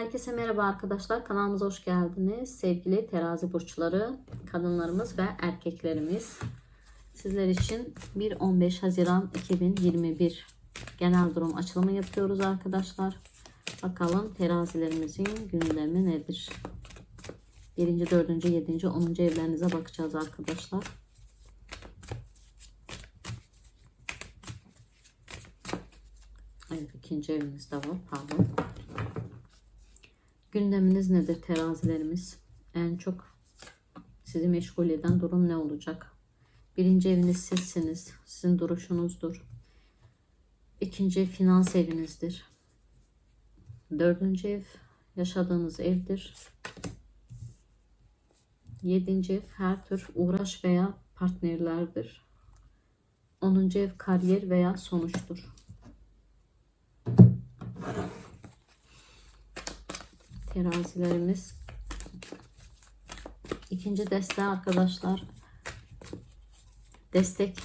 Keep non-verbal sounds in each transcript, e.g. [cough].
Herkese merhaba arkadaşlar. Kanalımıza hoş geldiniz. Sevgili terazi burçları, kadınlarımız ve erkeklerimiz. Sizler için 1-15 Haziran 2021 genel durum açılımı yapıyoruz arkadaşlar. Bakalım terazilerimizin gündemi nedir? 1. 4. 7. 10. evlerinize bakacağız arkadaşlar. Evet ikinci evimizde var. Pardon. Gündeminiz nedir terazilerimiz? En çok sizi meşgul eden durum ne olacak? Birinci eviniz sizsiniz. Sizin duruşunuzdur. İkinci finans evinizdir. Dördüncü ev yaşadığınız evdir. Yedinci ev her tür uğraş veya partnerlerdir. Onuncu ev kariyer veya sonuçtur. Terazilerimiz. İkinci deste arkadaşlar destek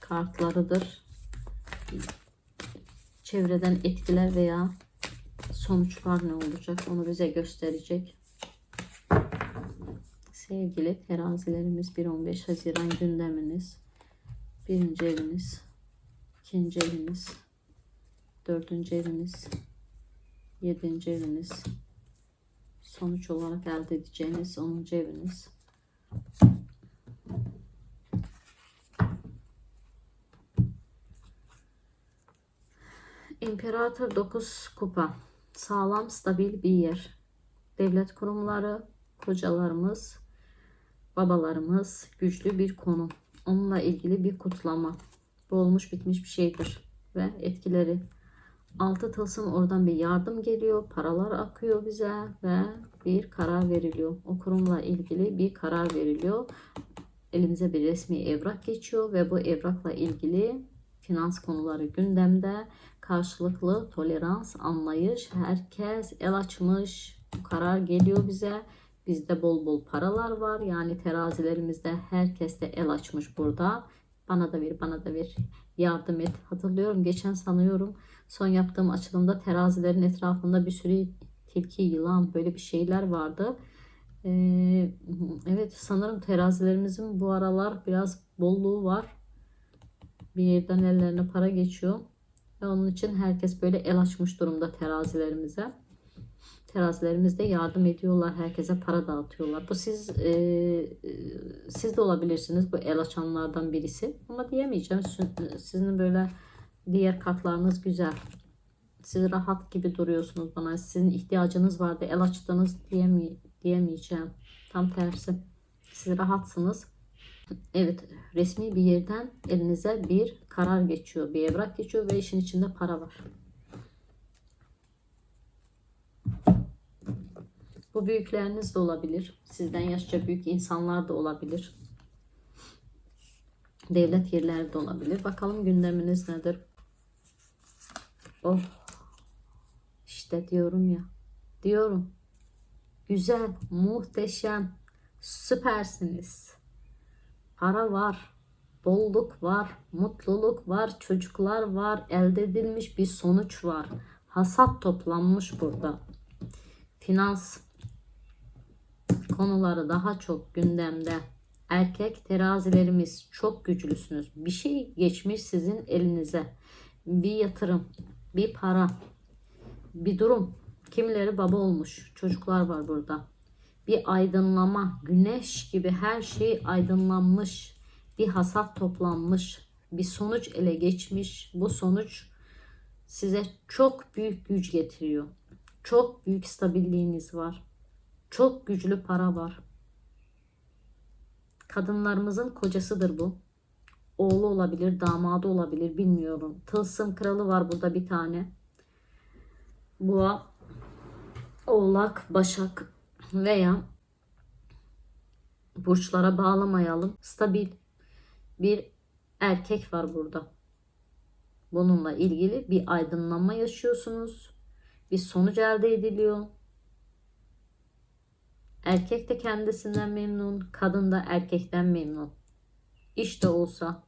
kartlarıdır. Çevreden etkiler veya sonuçlar ne olacak onu bize gösterecek. Sevgili terazilerimiz 1-15 Haziran gündeminiz. Birinci eviniz, ikinci eviniz, dördüncü eviniz, Yedinci eviniz. Sonuç olarak elde edeceğiniz onuncu eviniz. İmparator 9 kupa. Sağlam, stabil bir yer. Devlet kurumları, kocalarımız, babalarımız, güçlü bir konu. Onunla ilgili bir kutlama. Bu olmuş bitmiş bir şeydir. Ve etkileri altı tılsım oradan bir yardım geliyor. Paralar akıyor bize ve bir karar veriliyor. O kurumla ilgili bir karar veriliyor. Elimize bir resmi evrak geçiyor ve bu evrakla ilgili finans konuları gündemde. Karşılıklı tolerans, anlayış, herkes el açmış. Bu karar geliyor bize. Bizde bol bol paralar var. Yani terazilerimizde herkes de el açmış burada. Bana da ver, bana da ver. Yardım et. Hatırlıyorum geçen sanıyorum son yaptığım açılımda terazilerin etrafında bir sürü tilki, yılan böyle bir şeyler vardı. Ee, evet sanırım terazilerimizin bu aralar biraz bolluğu var. Bir yerden ellerine para geçiyor. Ve onun için herkes böyle el açmış durumda terazilerimize. Terazilerimiz yardım ediyorlar. Herkese para dağıtıyorlar. Bu siz e, siz de olabilirsiniz bu el açanlardan birisi. Ama diyemeyeceğim. Sizin böyle diğer kartlarınız güzel. Siz rahat gibi duruyorsunuz bana. Sizin ihtiyacınız vardı. El açtınız diyemey diyemeyeceğim. Tam tersi. Siz rahatsınız. Evet resmi bir yerden elinize bir karar geçiyor. Bir evrak geçiyor ve işin içinde para var. Bu büyükleriniz de olabilir. Sizden yaşça büyük insanlar da olabilir. Devlet yerleri de olabilir. Bakalım gündeminiz nedir? Oh. İşte diyorum ya. Diyorum. Güzel, muhteşem, süpersiniz. Para var, bolluk var, mutluluk var, çocuklar var, elde edilmiş bir sonuç var. Hasat toplanmış burada. Finans konuları daha çok gündemde. Erkek terazilerimiz çok güçlüsünüz. Bir şey geçmiş sizin elinize. Bir yatırım, bir para, bir durum. Kimileri baba olmuş. Çocuklar var burada. Bir aydınlama, güneş gibi her şey aydınlanmış. Bir hasat toplanmış. Bir sonuç ele geçmiş. Bu sonuç size çok büyük güç getiriyor. Çok büyük stabilliğiniz var. Çok güçlü para var. Kadınlarımızın kocasıdır bu. Oğlu olabilir, damadı olabilir bilmiyorum. Tılsım kralı var burada bir tane. Boğa, oğlak, başak veya burçlara bağlamayalım. Stabil bir erkek var burada. Bununla ilgili bir aydınlanma yaşıyorsunuz. Bir sonuç elde ediliyor. Erkek de kendisinden memnun, kadın da erkekten memnun. İş de olsa,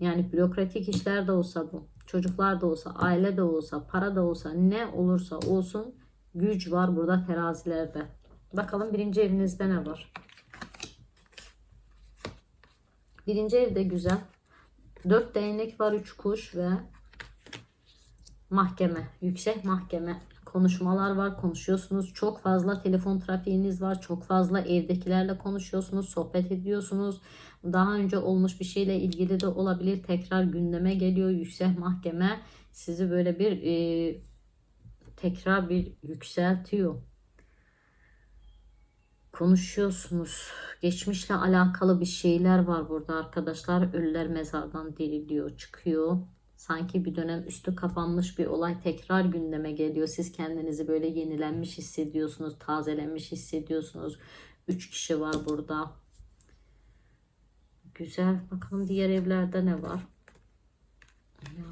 yani bürokratik işler de olsa bu. çocuklar da olsa, aile de olsa, para da olsa, ne olursa olsun güç var burada terazilerde. Bakalım birinci evinizde ne var? Birinci evde güzel. Dört değnek var, üç kuş ve mahkeme, yüksek mahkeme konuşmalar var, konuşuyorsunuz. Çok fazla telefon trafiğiniz var. Çok fazla evdekilerle konuşuyorsunuz, sohbet ediyorsunuz. Daha önce olmuş bir şeyle ilgili de olabilir. Tekrar gündeme geliyor yüksek mahkeme. Sizi böyle bir e, tekrar bir yükseltiyor. Konuşuyorsunuz. Geçmişle alakalı bir şeyler var burada arkadaşlar. Ölüler mezardan diriliyor, çıkıyor. Sanki bir dönem üstü kapanmış bir olay tekrar gündeme geliyor. Siz kendinizi böyle yenilenmiş hissediyorsunuz, tazelenmiş hissediyorsunuz. Üç kişi var burada. Güzel. Bakalım diğer evlerde ne var? Ya,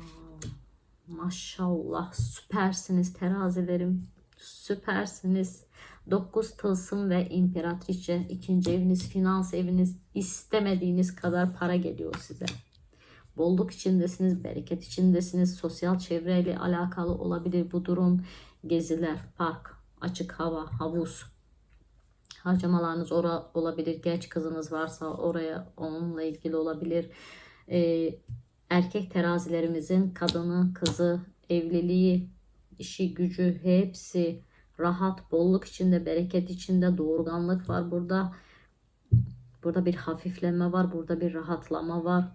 maşallah süpersiniz terazilerim. Süpersiniz. 9 tılsım ve imperatriçe. ikinci eviniz, finans eviniz. istemediğiniz kadar para geliyor size. Bolluk içindesiniz, bereket içindesiniz. Sosyal çevreyle alakalı olabilir bu durum. Geziler, park, açık hava, havuz. Harcamalarınız ora olabilir. Genç kızınız varsa oraya onunla ilgili olabilir. Ee, erkek terazilerimizin kadını, kızı, evliliği, işi, gücü hepsi rahat, bolluk içinde, bereket içinde, doğurganlık var burada. Burada bir hafifleme var, burada bir rahatlama var.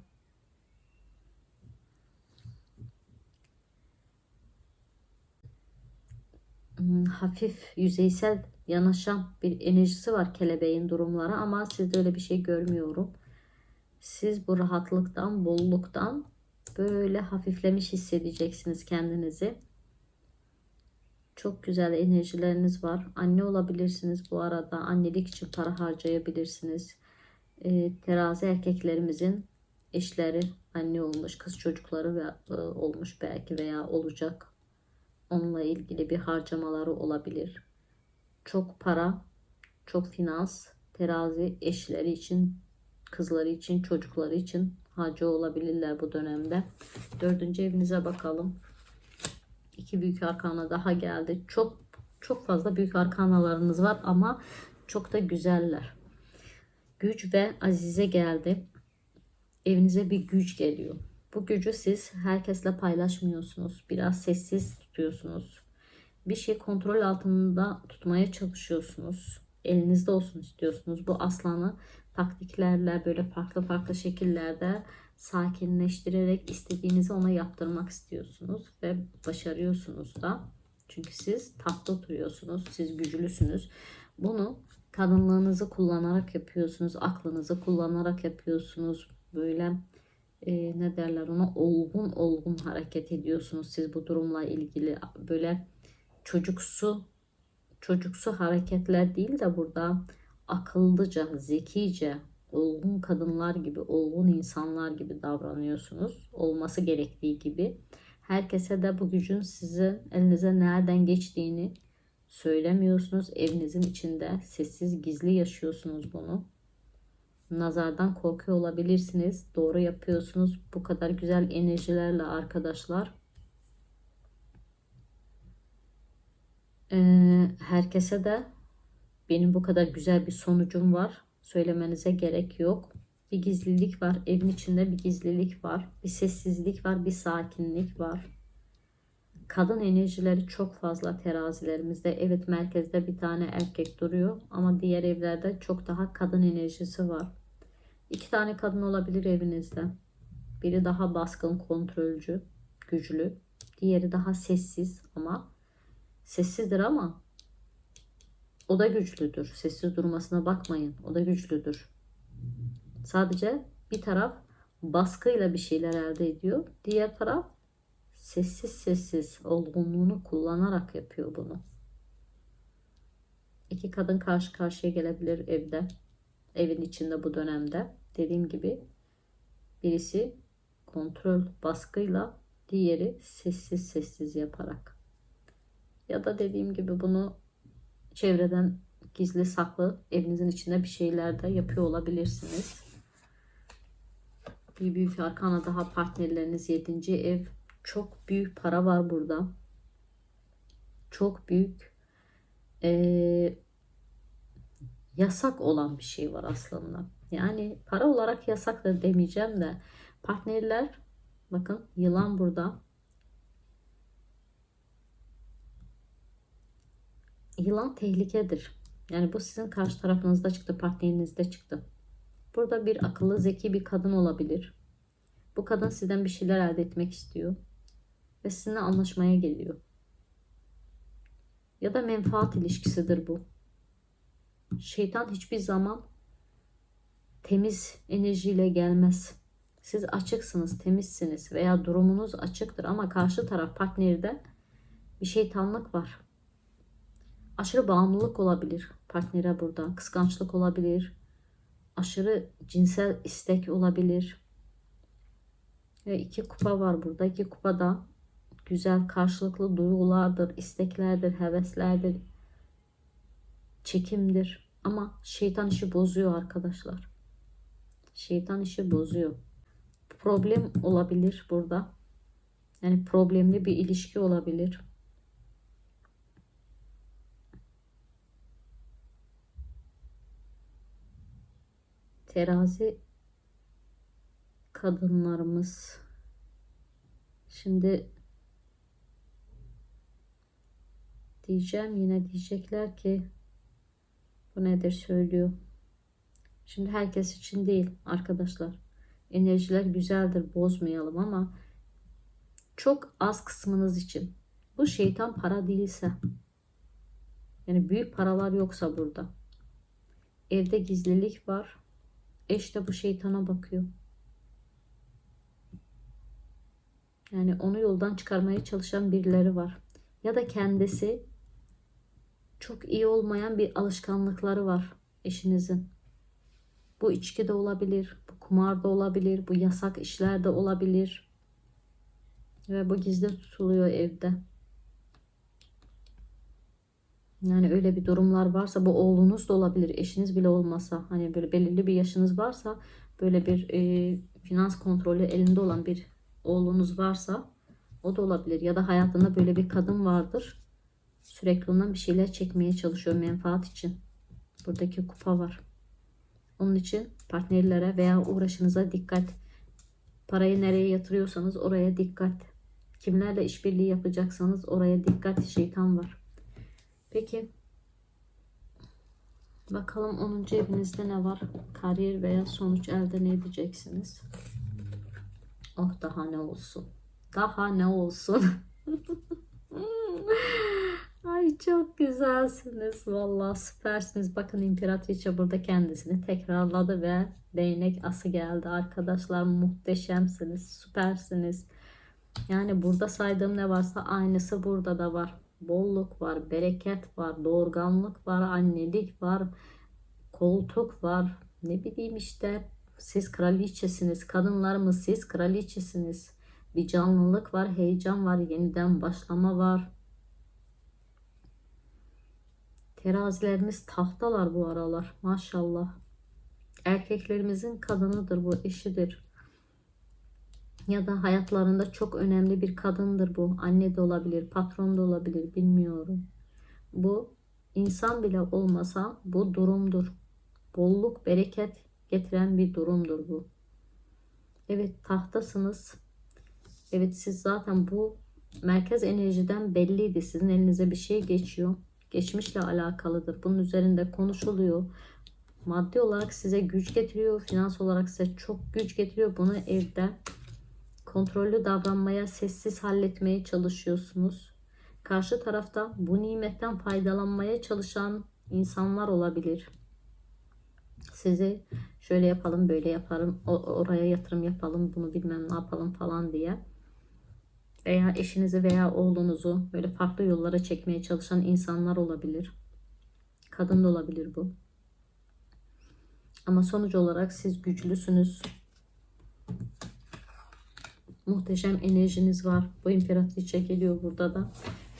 Hafif yüzeysel yanaşan bir enerjisi var kelebeğin durumları ama sizde öyle bir şey görmüyorum. Siz bu rahatlıktan, bolluktan böyle hafiflemiş hissedeceksiniz kendinizi. Çok güzel enerjileriniz var. Anne olabilirsiniz bu arada. Annelik için para harcayabilirsiniz. E, terazi erkeklerimizin eşleri anne olmuş, kız çocukları ve e, olmuş belki veya olacak. Onunla ilgili bir harcamaları olabilir. Çok para, çok finans, terazi eşleri için, kızları için, çocukları için harcı olabilirler bu dönemde. Dördüncü evinize bakalım. İki büyük arkana daha geldi. Çok çok fazla büyük arkanalarınız var ama çok da güzeller. Güç ve azize geldi. Evinize bir güç geliyor. Bu gücü siz herkesle paylaşmıyorsunuz. Biraz sessiz tutuyorsunuz. Bir şey kontrol altında tutmaya çalışıyorsunuz. Elinizde olsun istiyorsunuz. Bu aslanı taktiklerle böyle farklı farklı şekillerde sakinleştirerek istediğinizi ona yaptırmak istiyorsunuz ve başarıyorsunuz da. Çünkü siz tahtta oturuyorsunuz, siz güçlüsünüz. Bunu kadınlığınızı kullanarak yapıyorsunuz, aklınızı kullanarak yapıyorsunuz. Böyle e, ne derler ona olgun olgun hareket ediyorsunuz siz bu durumla ilgili böyle çocuksu çocuksu hareketler değil de burada akıllıca, zekice, olgun kadınlar gibi, olgun insanlar gibi davranıyorsunuz. Olması gerektiği gibi. Herkese de bu gücün sizin elinize nereden geçtiğini söylemiyorsunuz. Evinizin içinde sessiz gizli yaşıyorsunuz bunu. Nazardan korkuyor olabilirsiniz. Doğru yapıyorsunuz. Bu kadar güzel enerjilerle arkadaşlar. Ee, herkese de benim bu kadar güzel bir sonucum var. Söylemenize gerek yok. Bir gizlilik var. Evin içinde bir gizlilik var. Bir sessizlik var. Bir sakinlik var. Kadın enerjileri çok fazla terazilerimizde. Evet merkezde bir tane erkek duruyor. Ama diğer evlerde çok daha kadın enerjisi var. İki tane kadın olabilir evinizde. Biri daha baskın, kontrolcü, güçlü. Diğeri daha sessiz ama sessizdir ama o da güçlüdür. Sessiz durmasına bakmayın. O da güçlüdür. Sadece bir taraf baskıyla bir şeyler elde ediyor. Diğer taraf sessiz sessiz olgunluğunu kullanarak yapıyor bunu. İki kadın karşı karşıya gelebilir evde. Evin içinde bu dönemde. Dediğim gibi birisi kontrol baskıyla diğeri sessiz sessiz yaparak. Ya da dediğim gibi bunu çevreden gizli saklı evinizin içinde bir şeyler de yapıyor olabilirsiniz. Bir büyük arkana daha partnerleriniz 7. ev Çok büyük para var burada. Çok büyük eee, yasak olan bir şey var aslında. Yani para olarak yasak da demeyeceğim de partnerler bakın yılan burada. Yılan tehlikedir. Yani bu sizin karşı tarafınızda çıktı, partnerinizde çıktı. Burada bir akıllı, zeki bir kadın olabilir. Bu kadın sizden bir şeyler elde etmek istiyor. Ve sizinle anlaşmaya geliyor. Ya da menfaat ilişkisidir bu. Şeytan hiçbir zaman temiz enerjiyle gelmez. Siz açıksınız, temizsiniz veya durumunuz açıktır ama karşı taraf partnerde bir şeytanlık var. Aşırı bağımlılık olabilir partnere burada. Kıskançlık olabilir. Aşırı cinsel istek olabilir. Ve iki kupa var burada. İki kupada güzel karşılıklı duygulardır, isteklerdir, heveslerdir, çekimdir. Ama şeytan işi bozuyor arkadaşlar. Şeytan işi bozuyor. Problem olabilir burada. Yani problemli bir ilişki olabilir. Terazi kadınlarımız şimdi diyeceğim yine diyecekler ki bu nedir söylüyor. Şimdi herkes için değil arkadaşlar. Enerjiler güzeldir bozmayalım ama çok az kısmınız için. Bu şeytan para değilse yani büyük paralar yoksa burada. Evde gizlilik var. Eş de bu şeytana bakıyor. Yani onu yoldan çıkarmaya çalışan birileri var. Ya da kendisi çok iyi olmayan bir alışkanlıkları var eşinizin. Bu içki de olabilir, bu kumar da olabilir, bu yasak işler de olabilir. Ve bu gizli tutuluyor evde. Yani öyle bir durumlar varsa bu oğlunuz da olabilir, eşiniz bile olmasa. Hani böyle belirli bir yaşınız varsa böyle bir e, finans kontrolü elinde olan bir oğlunuz varsa o da olabilir. Ya da hayatında böyle bir kadın vardır. Sürekli ondan bir şeyler çekmeye çalışıyor menfaat için. Buradaki kupa var. Onun için partnerlere veya uğraşınıza dikkat. Parayı nereye yatırıyorsanız oraya dikkat. Kimlerle işbirliği yapacaksanız oraya dikkat. Şeytan var. Peki. Bakalım 10. evinizde ne var? Kariyer veya sonuç elde ne edeceksiniz? Oh daha ne olsun. Daha ne olsun. [laughs] Ay çok güzelsiniz. Vallahi süpersiniz. Bakın imparatriçe burada kendisini tekrarladı ve değnek ası geldi. Arkadaşlar muhteşemsiniz. Süpersiniz. Yani burada saydığım ne varsa aynısı burada da var. Bolluk var, bereket var, doğurganlık var, annelik var, koltuk var. Ne bileyim işte siz kraliçesiniz. Kadınlarımız siz kraliçesiniz. Bir canlılık var, heyecan var, yeniden başlama var. Terazilerimiz tahtalar bu aralar maşallah. Erkeklerimizin kadınıdır bu, eşidir. Ya da hayatlarında çok önemli bir kadındır bu. Anne de olabilir, patron da olabilir, bilmiyorum. Bu insan bile olmasa bu durumdur. Bolluk, bereket getiren bir durumdur bu. Evet tahtasınız. Evet siz zaten bu merkez enerjiden belliydi. Sizin elinize bir şey geçiyor. Geçmişle alakalıdır. Bunun üzerinde konuşuluyor. Maddi olarak size güç getiriyor. Finans olarak size çok güç getiriyor. Bunu evde kontrollü davranmaya, sessiz halletmeye çalışıyorsunuz. Karşı tarafta bu nimetten faydalanmaya çalışan insanlar olabilir. Sizi şöyle yapalım, böyle yapalım, oraya yatırım yapalım, bunu bilmem ne yapalım falan diye. Veya eşinizi veya oğlunuzu böyle farklı yollara çekmeye çalışan insanlar olabilir. Kadın da olabilir bu. Ama sonuç olarak siz güçlüsünüz. Muhteşem enerjiniz var. Bu imperatriçe geliyor burada da.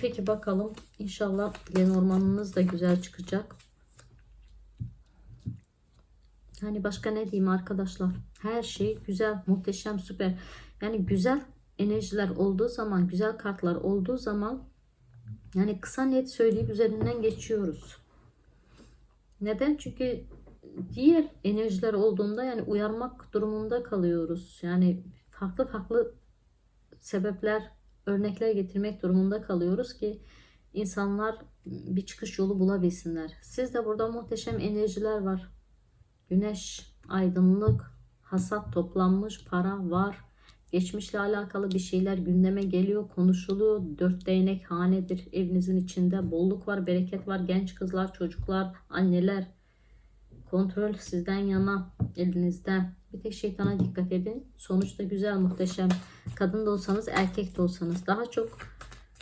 Peki bakalım. İnşallah Lenormand'ınız da güzel çıkacak. Hani başka ne diyeyim arkadaşlar? Her şey güzel, muhteşem, süper. Yani güzel enerjiler olduğu zaman, güzel kartlar olduğu zaman yani kısa net söyleyip üzerinden geçiyoruz. Neden? Çünkü diğer enerjiler olduğunda yani uyarmak durumunda kalıyoruz. Yani farklı farklı sebepler, örnekler getirmek durumunda kalıyoruz ki insanlar bir çıkış yolu bulabilsinler. Sizde burada muhteşem enerjiler var. Güneş, aydınlık, hasat toplanmış, para var. Geçmişle alakalı bir şeyler gündeme geliyor, konuşuluyor. Dört değnek hanedir evinizin içinde. Bolluk var, bereket var. Genç kızlar, çocuklar, anneler. Kontrol sizden yana, elinizden. Bir tek şeytana dikkat edin. Sonuçta güzel, muhteşem. Kadın da olsanız, erkek de olsanız. Daha çok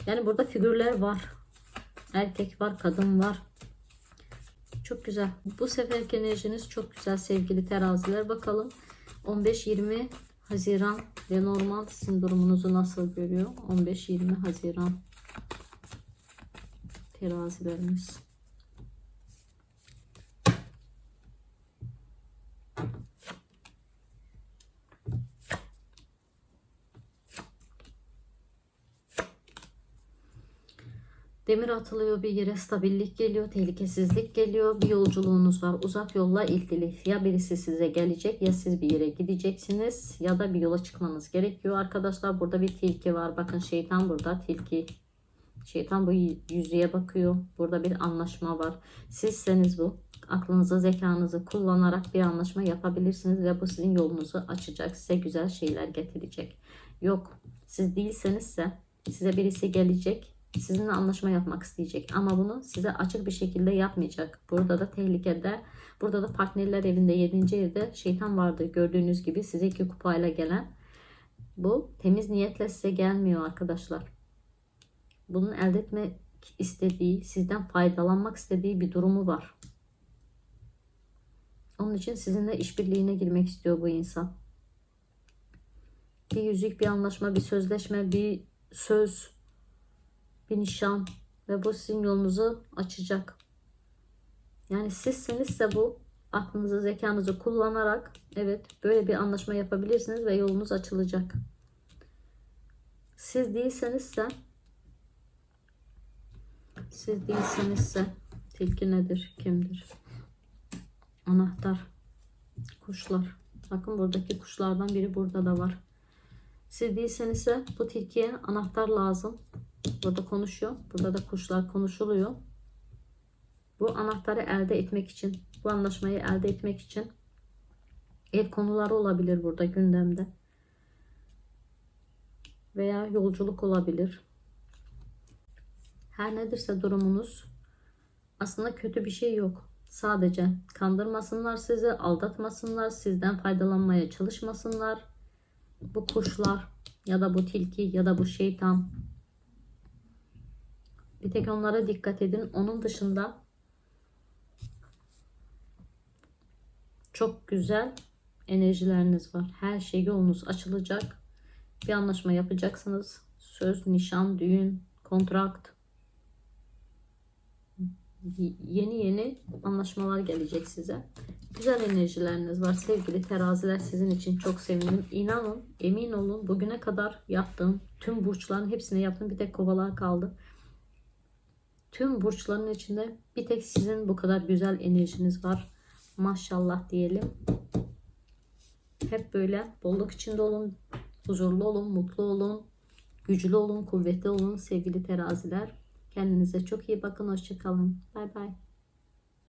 yani burada figürler var. Erkek var, kadın var. Çok güzel. Bu seferki enerjiniz çok güzel sevgili teraziler. Bakalım 15-20 Haziran sizin durumunuzu nasıl görüyor? 15-20 Haziran terazilerimiz. Demir atılıyor bir yere stabillik geliyor, tehlikesizlik geliyor. Bir yolculuğunuz var uzak yolla ilgili. Ya birisi size gelecek ya siz bir yere gideceksiniz ya da bir yola çıkmanız gerekiyor. Arkadaşlar burada bir tilki var. Bakın şeytan burada tilki. Şeytan bu yüzüye bakıyor. Burada bir anlaşma var. Sizseniz bu. Aklınızı, zekanızı kullanarak bir anlaşma yapabilirsiniz ve bu sizin yolunuzu açacak. Size güzel şeyler getirecek. Yok, siz değilsenizse size birisi gelecek sizinle anlaşma yapmak isteyecek ama bunu size açık bir şekilde yapmayacak. Burada da tehlikede, burada da partnerler evinde 7. evde şeytan vardı gördüğünüz gibi size iki kupayla gelen. Bu temiz niyetle size gelmiyor arkadaşlar. Bunun elde etmek istediği, sizden faydalanmak istediği bir durumu var. Onun için sizinle işbirliğine girmek istiyor bu insan. Bir yüzük, bir anlaşma, bir sözleşme, bir söz, bir nişan ve bu sizin yolunuzu açacak. Yani sizsinizse bu aklınızı, zekanızı kullanarak evet böyle bir anlaşma yapabilirsiniz ve yolunuz açılacak. Siz değilsenizse siz değilsenizse tilki nedir, kimdir? Anahtar, kuşlar. Bakın buradaki kuşlardan biri burada da var. Siz değilsenizse bu tilkiye anahtar lazım. Burada konuşuyor. Burada da kuşlar konuşuluyor. Bu anahtarı elde etmek için, bu anlaşmayı elde etmek için ev konuları olabilir burada gündemde. Veya yolculuk olabilir. Her nedirse durumunuz aslında kötü bir şey yok. Sadece kandırmasınlar sizi, aldatmasınlar, sizden faydalanmaya çalışmasınlar. Bu kuşlar ya da bu tilki ya da bu şeytan bir tek onlara dikkat edin. Onun dışında çok güzel enerjileriniz var. Her şey yolunuz açılacak. Bir anlaşma yapacaksınız. Söz, nişan, düğün, kontrakt. Yeni yeni anlaşmalar gelecek size. Güzel enerjileriniz var. Sevgili teraziler sizin için çok sevindim. İnanın, emin olun bugüne kadar yaptığım tüm burçların hepsini yaptım. Bir tek kovalar kaldı. Tüm burçların içinde bir tek sizin bu kadar güzel enerjiniz var. Maşallah diyelim. Hep böyle bolluk içinde olun, huzurlu olun, mutlu olun, güçlü olun, kuvvetli olun sevgili teraziler. Kendinize çok iyi bakın. Hoşçakalın. Bay bay.